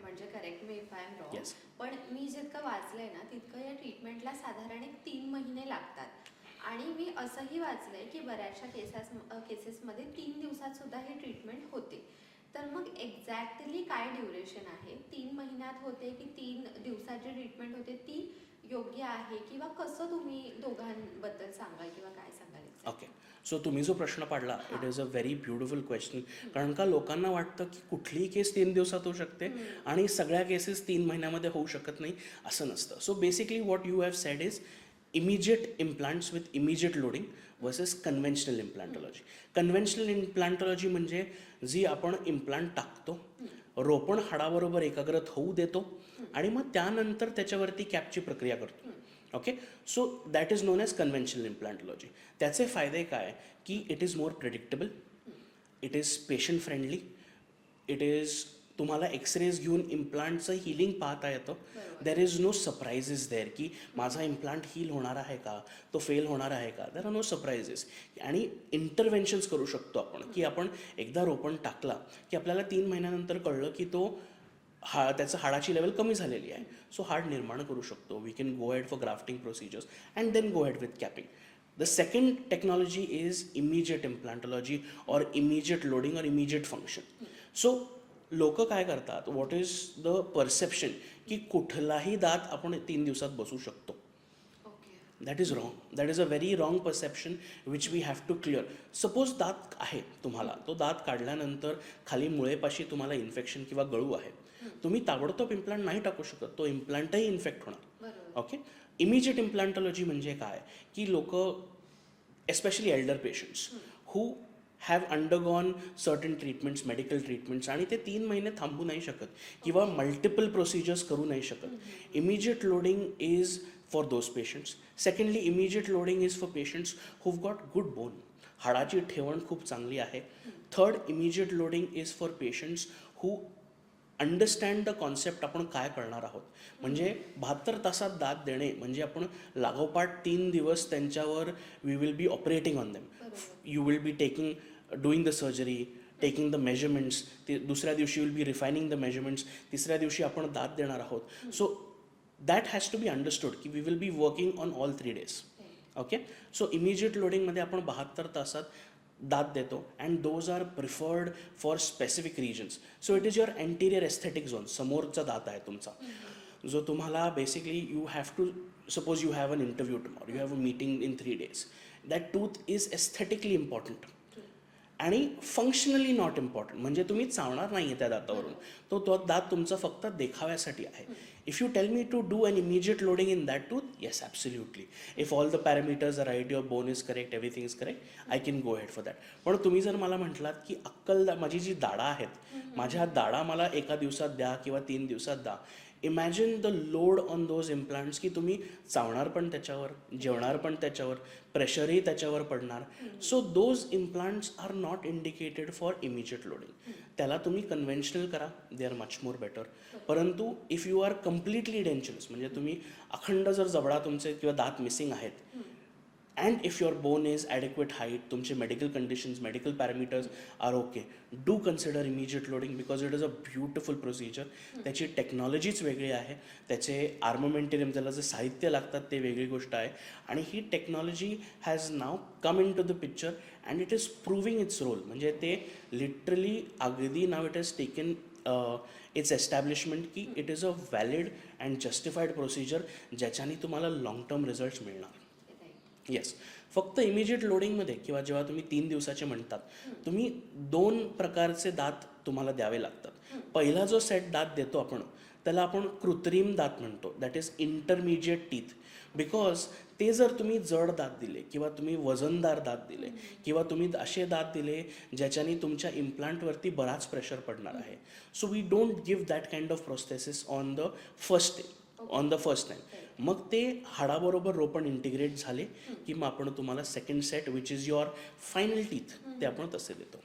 म्हणजे करेक्ट मी if I am wrong. पण मी जितकं वाचलंय ना तितकं या ट्रीटमेंटला साधारण एक तीन महिने लागतात. आणि मी असंही वाचलंय की बऱ्याचशा केसेस केसेसमध्ये तीन दिवसात सुद्धा हे ट्रीटमेंट होते. तर मग एक्झॅक्टली काय ड्युरेशन आहे? तीन महिन्यात होते की तीन दिवसाची ट्रीटमेंट होते ती योग्य आहे? किंवा कसं तुम्ही दोघांबद्दल सांगाल किंवा काय सांगाल? ओके सो तुम्ही जो प्रश्न पाडला it is a very beautiful question कारण का लोकांना वाटतं की कुठलीही केस तीन दिवसात होऊ शकते आणि सगळ्या केसेस तीन महिन्यामध्ये होऊ शकत नाही असं नसतं. So basically what you have said is immediate implants with immediate loading versus conventional implantology conventional implantology म्हणजे जी आपण इम्प्लांट टाकतो रोपण हाडाबरोबर एकाग्रत होऊ देतो आणि मग त्यानंतर त्याच्यावरती कॅपची प्रक्रिया करतो. Okay so that is known as conventional implantology त्याचे फायदे काय की it is more predictable it is patient friendly it is तुम्हाला एक्सरेज घेऊन इम्प्लांटचं हिलिंग पाहता येतं there is no surprises there की माझा इम्प्लांट हील होणार आहे का तो फेल होणार आहे का देर आर नो सरप्रायझेस आणि इंटरव्हेन्शन्स करू शकतो आपण की आपण एकदा रोपण टाकला की आपल्याला तीन महिन्यानंतर कळलं की तो हा त्याचं हाडाची लेवल कमी झालेली आहे. सो हाड निर्माण करू शकतो. We can go head for grafting procedures and then go head with capping the second technology is immediate implantology or immediate loading or immediate function so लोक काय करतात? व्हॉट इज द परसेप्शन की कुठलाही दात आपण तीन दिवसात बसू शकतो. That is wrong that is a very wrong perception which we have to clear suppose दात आहे तुम्हाला. तो दात काढल्यानंतर खाली मुळेपाशी तुम्हाला इन्फेक्शन किंवा गळू आहे. तुम्ही ताबडतोब इम्प्लांट नाही टाकू शकत. तो इम्प्लांटही इन्फेक्ट होणार. ओके इमिजिएट इम्प्लांटॉलॉजी म्हणजे काय? की लोक especially elder patients who have undergone certain treatments medical treatments आणि ते तीन महिने थांबू नाही शकत किंवा मल्टिपल प्रोसिजर्स करू नाही शकत. Immediate loading is for those patients secondly immediate loading is for patients who've got good bone हाडाची ठेवण खूप चांगली आहे. Third immediate loading is for patients who understand the concept आपण काय करणार आहोत. म्हणजे बहात्तर तासात दात देणे म्हणजे आपण लागोपाठ तीन दिवस त्यांच्यावर we will be operating on them you will be taking doing the surgery taking the measurements ते दुसऱ्या दिवशी will be refining the measurements तिसऱ्या दिवशी आपण दात देणार आहोत. So that has to be understood की we will be working on all three days okay so immediate लोडिंगमध्ये आपण बहात्तर तासात दात देतो. And those are preferred for specific reasons so it is your anterior aesthetic zone समोरचा दात आहे तुमचा. जो तुम्हाला basically you have to suppose you have an interview tomorrow you have a meeting in three days that tooth is aesthetically important आणि functionally not important म्हणजे तुम्ही चावणार नाही आहे त्या दातावरून. तो तो दात तुमचा फक्त देखाव्यासाठी आहे. If you tell me to do an immediate loading in that tooth yes absolutely if all the parameters are right your bone is correct everything is correct I can go head for that पण तुम्ही जर मला म्हटलात की अक्कल माझी जी दाडा आहेत माझ्या दाडा मला एका दिवसात द्या किंवा तीन दिवसात द्या imagine the load on those implants की तुम्ही चावणार पण त्याच्यावर जेवणार पण त्याच्यावर प्रेशरही त्याच्यावर पडणार. So those implants are not indicated for immediate loading त्याला तुम्ही कन्व्हेन्शनल करा they are much more better परंतु if you are completely dangerous म्हणजे तुम्ही अखंड जर जबडा तुमचे किंवा दात मिसिंग आहेत and if your bone is adequate height तुमचे medical conditions medical parameters are okay do consider immediate loading because it is a beautiful procedure त्याची टेक्नॉलॉजीच वेगळी आहे त्याचे आर्ममेंटेरियम त्याला जे साहित्य लागतात ते वेगळी गोष्ट आहे. आणि ही technology has now come into the picture and it is proving its role म्हणजे ते लिटरली अगदी now it is taken Uh, its establishment की it is a valid and justified procedure ज्याच्याने तुम्हाला लाँग टर्म रिझल्ट्स मिळणार. Yes फक्त immediate लोडिंगमध्ये किंवा जेव्हा तुम्ही तीन दिवसाचे म्हणतात तुम्ही दोन प्रकारचे दात तुम्हाला द्यावे लागतात. पहिला जो सेट दात देतो आपण त्याला आपण कृत्रिम दात म्हणतो. That is intermediate teeth because ते जर तुम्ही जड दात दिले किंवा तुम्ही वजनदार दात दिले किंवा तुम्ही असे दात दिले ज्याच्याने तुमच्या इम्प्लांटवरती बराच प्रेशर पडणार आहे. So we don't give that kind of processes on the first day on the first time मग ते हाडाबरोबर रोपण इंटिग्रेट झाले की मग आपण तुम्हाला second set which is your final teeth ते आपण तसे देतो.